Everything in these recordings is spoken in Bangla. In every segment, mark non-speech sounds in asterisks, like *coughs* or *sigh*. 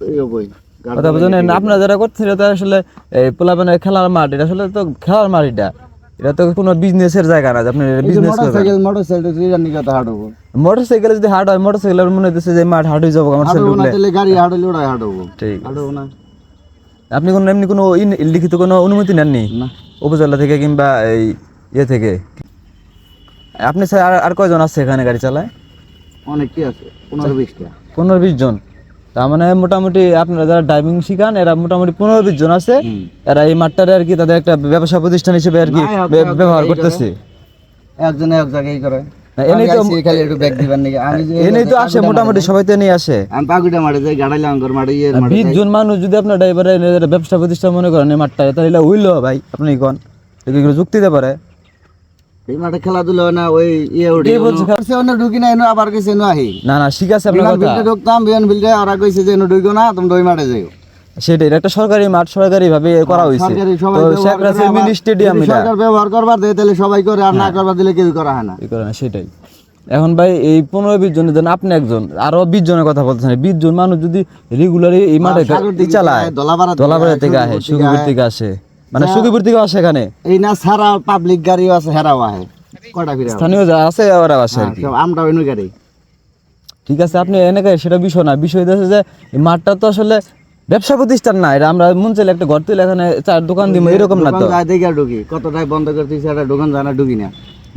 কথা আপনারা যারা করছেন এটা আসলে এই পোলাপানের খেলার মাঠ এটা আসলে তো খেলার মাঠ এটা। এটা তো কোনো বিজনেসের জায়গা না আপনি বিজনেস মোটরসাইকেল মোটরসাইকেল তুই জানি হাঁটবো মোটরসাইকেলে যদি হার্ড হয় মোটরসাইকেলের মনে হচ্ছে যে মাঠ হার্ড হয়ে যাব আমার ছেলে না তাহলে গাড়ি হাঁটবো ঠিক। না। আপনি কোনো এমনি কোনো লিখিত কোনো অনুমতি নেননি? না। উপজেলা থেকে কিংবা এই ইয়ে থেকে? আপনি স্যার আর- আর কয়জন আছে এখানে গাড়ি চালায়? অনেক কি আছে পনেরো বিশটা। পনেরো বিশ জন? তার মানে মোটামুটি আপনারা যারা ড্রাইভিং শিখান এরা মোটামুটি পনেরো বিশ জন আছে। এরা এই মাঠটারে আর কি তাদের একটা ব্যবসা প্রতিষ্ঠান হিসেবে আর কি ব্যবহার করতেছে। একজনে এক জায়গায় করে। এনেই তো- খালি একটু ব্যাগ দিবার নাকি। আমি এনেই তো আসে মোটামুটি সবাই তো নিয়ে আসে। আমি পাকুটা মাঠে যাই গাড়াইলে আঙ্গর মাঠে ইয়ে মাঠে বিশ জন মানুষ যদি আপনার ড্রাইভারের ব্যবসা প্রতিষ্ঠান মনে করেন এই মাঠটায় তাহলে হইল ভাই আপনি কোন? এগুলো যুক্তি দিতে পারে। এই মাঠে খেলাধুলা না ওই ইয়ে উঠে সে অন্য ঢুকি না এনো আবার কইছে এনো আহি। না না ঠিক আছে আপনার কথা। বিলটা ঢুকতাম বিমান বিলটা ওরা কইছে যে এনো ঢুকো না তুমি ওই মাঠে যাও সেটাই একটা সরকারি মাঠ সরকারি ভাবে করা হয়েছে। সবাই তো শেখ করে রাসেল আবার মিনি স্টেডিয়াম এটা। সরকার ব্যবহার করবার দেয় তাহলে সবাই করে আর না করবার দিলে কেউ করা হয় না। ই করে না, সেটাই। এখন ভাই এই পনেরো বিশ জনের জন্য আপনি একজন আরও বিশ জনের কথা বলতেছেন। বিশ জন মানুষ যদি রেগুলারই এই মাঠে দিকে চালায় থেকে আসে। থেকে আসে। মানে সুখীপুর থেকে আসে এখানে? এই না সারা পাবলিক গাড়িও আছে হেরাও আহে। কটা ফিরে স্থানীয় যা আছে ওরা আসে আর কি। সব আমরা অন্য গাড়ি। ঠিক আছে আপনি এনেকে সেটা বিষয় না বিষয় হচ্ছে যে মাঠটা তো আসলে ব্যবসা প্রতিষ্ঠান না এটা আমরা মন চাইলে একটা ঘর তুলে এখানে চার দোকান দিব এরকম না তো? দেখে ঢুকি কতটাই বন্ধ করতেছে একটা দোকান জানা ঢুকি না।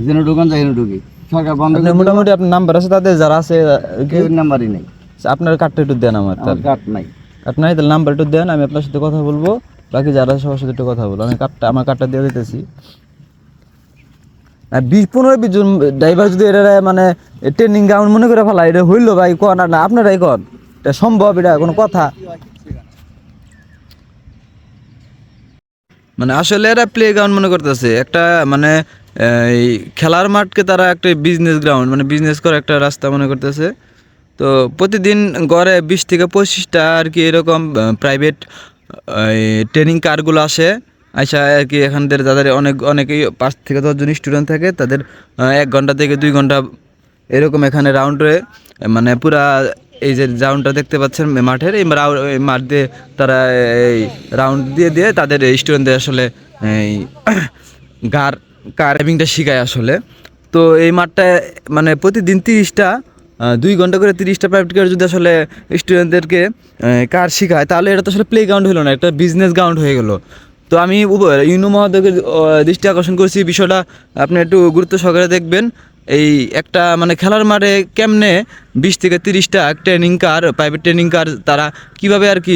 যেন দোকান যায় না ঢুকি। সরকার বন্ধ আপনি মোটামুটি আপনার নাম্বার আছে তাদের যারা আছে কেউ নাম্বারই নেই। আপনার কার্ডটা একটু দেন আমার আমার কার্ড নাই। কার্ড নাই তাহলে নাম্বার একটু দেন আমি আপনার সাথে কথা বলব। বাকি যারা সবার সাথে একটু কথা বলব আমি কার্ডটা আমার কার্ডটা দিয়ে দিতেছি। আর বিশ, পনেরো, বিশ জন ড্রাইভার যদি এটা মানে ট্রেনিং গ্রাউন্ড মনে করে ফেলা এটা হইল ভাই কন? আর না, আপনারাই কন? এটা সম্ভব, এটা কোনো কথা। মানে আসলে এরা প্লে গ্রাউন্ড মনে করতেছে, একটা মানে এই খেলার মাঠকে তারা একটা বিজনেস গ্রাউন্ড মানে বিজনেস করার একটা রাস্তা মনে করতেছে। তো প্রতিদিন গড়ে বিশ থেকে পঁচিশটা আর কি এরকম প্রাইভেট ট্রেনিং কারগুলো আসে, আইসা আর কি এখানদের যাদের অনেক, অনেকেই পাঁচ থেকে দশজন স্টুডেন্ট থাকে, তাদের এক ঘণ্টা থেকে দুই ঘণ্টা এরকম এখানে রাউন্ডে মানে পুরা এই যে রাউন্ডটা দেখতে পাচ্ছেন মাঠের, এই মাঠ দিয়ে তারা এই রাউন্ড দিয়ে দিয়ে তাদের স্টুডেন্টদের আসলে এই *coughs* গার কার ড্রাইভিংটা শেখায় আসলে। তো এই মাঠটায় মানে প্রতিদিন তিরিশটা দুই ঘণ্টা করে তিরিশটা প্রাইভেট কার যদি আসলে স্টুডেন্টদেরকে কার শেখায়, তাহলে এটা তো আসলে প্লে গ্রাউন্ড হলো না, একটা বিজনেস গ্রাউন্ড হয়ে গেলো। তো আমি ইউনু মহোদয়কে দৃষ্টি আকর্ষণ করছি। বিষয়টা আপনি একটু গুরুত্ব সহকারে দেখবেন। এই একটা মানে খেলার মাঠে কেমনে বিশ থেকে তিরিশটা training car private training car তারা কীভাবে আর কি